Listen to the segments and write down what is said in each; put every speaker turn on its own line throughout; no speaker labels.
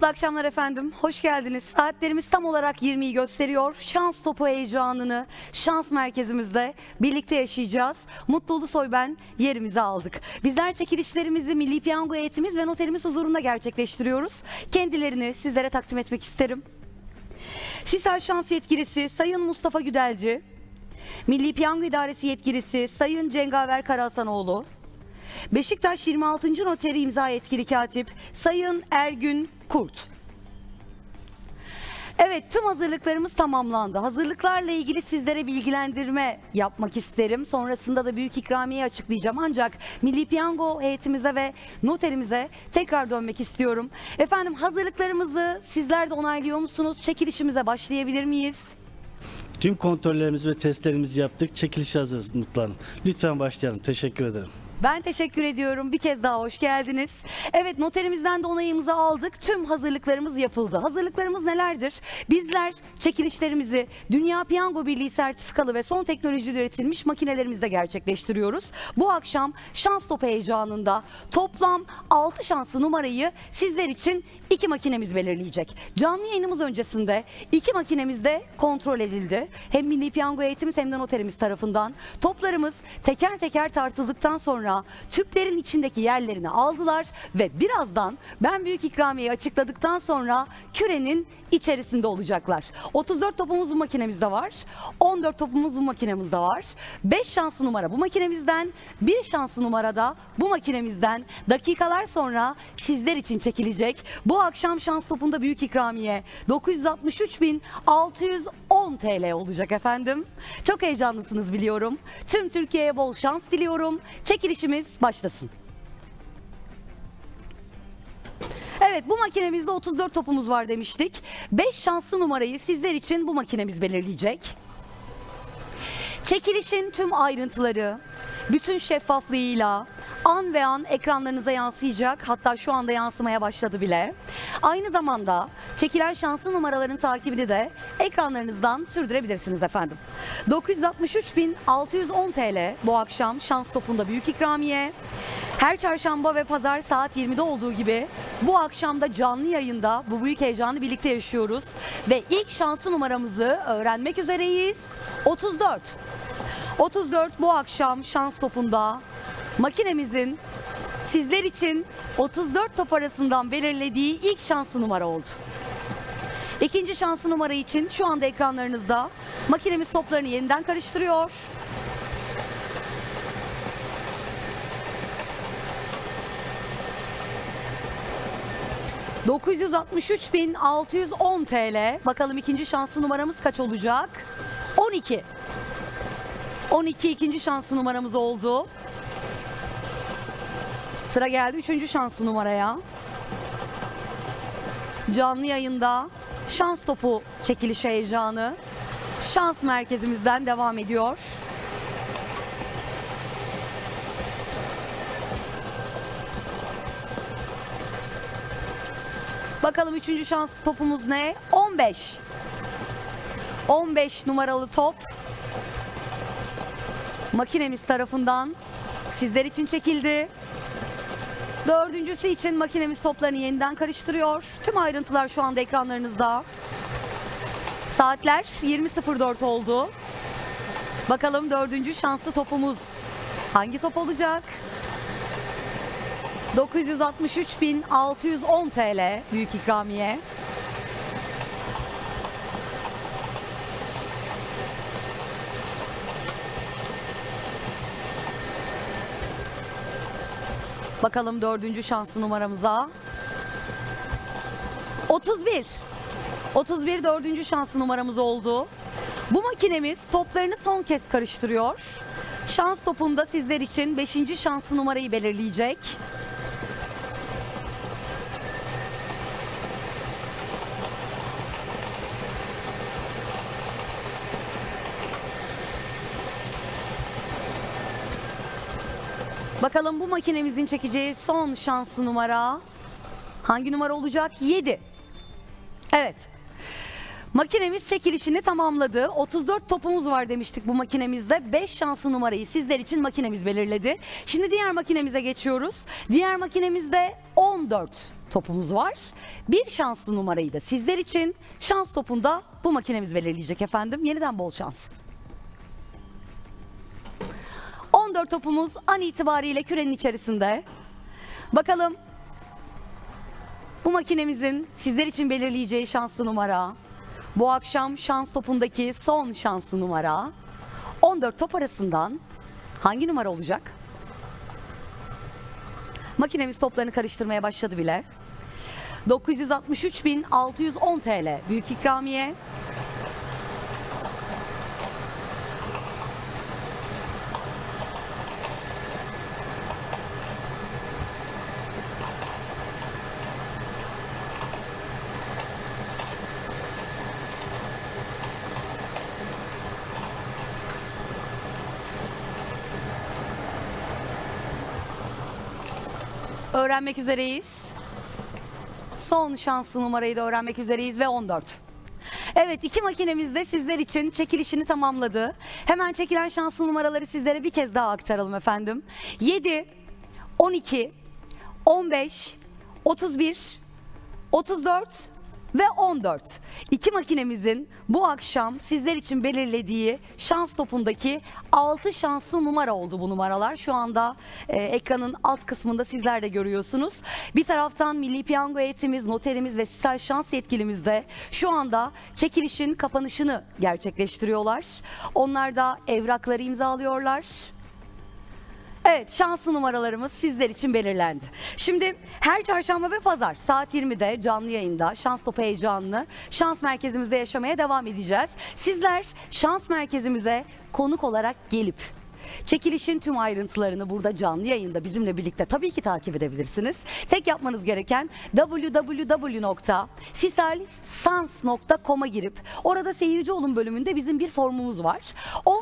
Mutlu akşamlar efendim. Hoş geldiniz. Saatlerimiz tam olarak 20'yi gösteriyor. Şans topu heyecanını şans merkezimizde birlikte yaşayacağız. Mutlu Ulusoy ben yerimizi aldık. Bizler çekilişlerimizi Milli Piyango heyetimiz ve noterimiz huzurunda gerçekleştiriyoruz. Kendilerini sizlere takdim etmek isterim. Sisal Şans Yetkilisi Sayın Mustafa Güdelci, Milli Piyango İdaresi Yetkilisi Sayın Cengaver Karahasanoğlu, Beşiktaş 26. Noteri imza yetkili katip Sayın Ergün Kurt. Evet tüm hazırlıklarımız tamamlandı. Hazırlıklarla ilgili sizlere bilgilendirme yapmak isterim. Sonrasında da büyük ikramiye açıklayacağım. Ancak Milli Piyango heyetimize ve noterimize tekrar dönmek istiyorum. Efendim hazırlıklarımızı sizler de onaylıyor musunuz? Çekilişimize başlayabilir miyiz?
Tüm kontrollerimizi ve testlerimizi yaptık. Çekiliş hazırız Mutlu Hanım. Lütfen başlayalım. Teşekkür ederim.
Ben teşekkür ediyorum. Bir kez daha hoş geldiniz. Evet noterimizden de onayımızı aldık. Tüm hazırlıklarımız yapıldı. Hazırlıklarımız nelerdir? Bizler çekilişlerimizi Dünya Piyango Birliği sertifikalı ve son teknoloji üretilmiş makinelerimizde gerçekleştiriyoruz. Bu akşam şans topu heyecanında toplam 6 şanslı numarayı sizler için iki makinemiz belirleyecek. Canlı yayınımız öncesinde iki makinemiz de kontrol edildi. Hem Milli Piyango Eğitimiz hem de noterimiz tarafından. Toplarımız teker teker tartıldıktan sonra tüplerin içindeki yerlerini aldılar ve birazdan ben büyük ikramiyeyi açıkladıktan sonra kürenin içerisinde olacaklar. 34 topumuz bu makinemizde var. 14 topumuz bu makinemizde var. 5 şanslı numara bu makinemizden, 1 şanslı numara da bu makinemizden dakikalar sonra sizler için çekilecek. Bu akşam şans topunda büyük ikramiye 963.610 TL olacak efendim. Çok heyecanlısınız biliyorum. Tüm Türkiye'ye bol şans diliyorum. Çekilişimiz başlasın. Evet bu makinemizde 34 topumuz var demiştik. 5 şanslı numarayı sizler için bu makinemiz belirleyecek. Çekilişin tüm ayrıntıları, bütün şeffaflığıyla an ve an ekranlarınıza yansıyacak. Hatta şu anda yansımaya başladı bile. Aynı zamanda çekilen şanslı numaraların takibini de ekranlarınızdan sürdürebilirsiniz efendim. 963.610 TL bu akşam şans topunda büyük ikramiye. Her çarşamba ve pazar saat 20'de olduğu gibi bu akşam da canlı yayında bu büyük heyecanı birlikte yaşıyoruz. Ve ilk şanslı numaramızı öğrenmek üzereyiz. 34. 34 bu akşam şans topunda makinemizin sizler için 34 top arasından belirlediği ilk şanslı numara oldu. İkinci şanslı numara için şu anda ekranlarınızda makinemiz toplarını yeniden karıştırıyor. ...963.610 TL. Bakalım ikinci şanslı numaramız kaç olacak? 12. 12 ikinci şanslı numaramız oldu. Sıra geldi üçüncü şanslı numaraya. Canlı yayında şans topu çekiliş heyecanı şans merkezimizden devam ediyor. Bakalım üçüncü şans topumuz ne? 15. 15 numaralı top makinemiz tarafından sizler için çekildi. Dördüncüsü için makinemiz toplarını yeniden karıştırıyor. Tüm ayrıntılar şu anda ekranlarınızda. Saatler 20.04 oldu. Bakalım dördüncü şanslı topumuz hangi top olacak? 963.610 TL büyük ikramiye. Bakalım dördüncü şanslı numaramıza. 31. 31 dördüncü şanslı numaramız oldu. Bu makinemiz toplarını son kez karıştırıyor. Şans topunda sizler için 5. şanslı numarayı belirleyecek. Bakalım bu makinemizin çekeceği son şanslı numara hangi numara olacak? 7. Evet. Makinemiz çekilişini tamamladı. 34 topumuz var demiştik bu makinemizde. 5 şanslı numarayı sizler için makinemiz belirledi. Şimdi diğer makinemize geçiyoruz. Diğer makinemizde 14 topumuz var. Bir şanslı numarayı da sizler için şans topunda bu makinemiz belirleyecek efendim. Yeniden bol şans. 14 topumuz an itibariyle kürenin içerisinde. Bakalım bu makinemizin sizler için belirleyeceği şanslı numara. Bu akşam şans topundaki son şanslı numara. 14 top arasından hangi numara olacak? Makinemiz toplarını karıştırmaya başladı bile. 963.610 TL büyük ikramiye. Öğrenmek üzereyiz. Son şanslı numarayı da öğrenmek üzereyiz ve 14. Evet iki makinemiz de sizler için çekilişini tamamladı. Hemen çekilen şanslı numaraları sizlere bir kez daha aktaralım efendim. 7, 12, 15, 31, 34 ve 14. İki makinemizin bu akşam sizler için belirlediği şans topundaki 6 şanslı numara oldu bu numaralar. Şu anda e, ekranın alt kısmında sizler de görüyorsunuz. Bir taraftan Milli Piyango heyetimiz, noterimiz ve stel şans yetkilimiz de şu anda çekilişin kapanışını gerçekleştiriyorlar. Onlar da evrakları imzalıyorlar. Evet şanslı numaralarımız sizler için belirlendi. Şimdi her çarşamba ve pazar saat 20'de canlı yayında şans topu heyecanını şans merkezimizde yaşamaya devam edeceğiz. Sizler şans merkezimize konuk olarak gelip Çekilişin tüm ayrıntılarını burada canlı yayında bizimle birlikte tabii ki takip edebilirsiniz. Tek yapmanız gereken www.sisalsans.com'a girip orada seyirci olun bölümünde bizim bir formumuz var.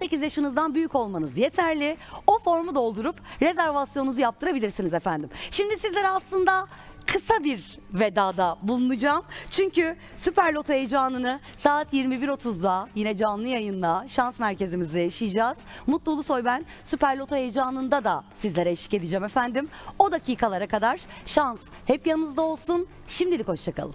18 yaşınızdan büyük olmanız yeterli. O formu doldurup rezervasyonunuzu yaptırabilirsiniz efendim. Şimdi sizlere aslında kısa bir vedada bulunacağım. Çünkü Süper Loto heyecanını saat 21.30'da yine canlı yayınla şans merkezimizde yaşayacağız. Mutlu Ulusoy ben Süper Loto heyecanında da sizlere eşlik edeceğim efendim. O dakikalara kadar şans hep yanınızda olsun. Şimdilik hoşçakalın.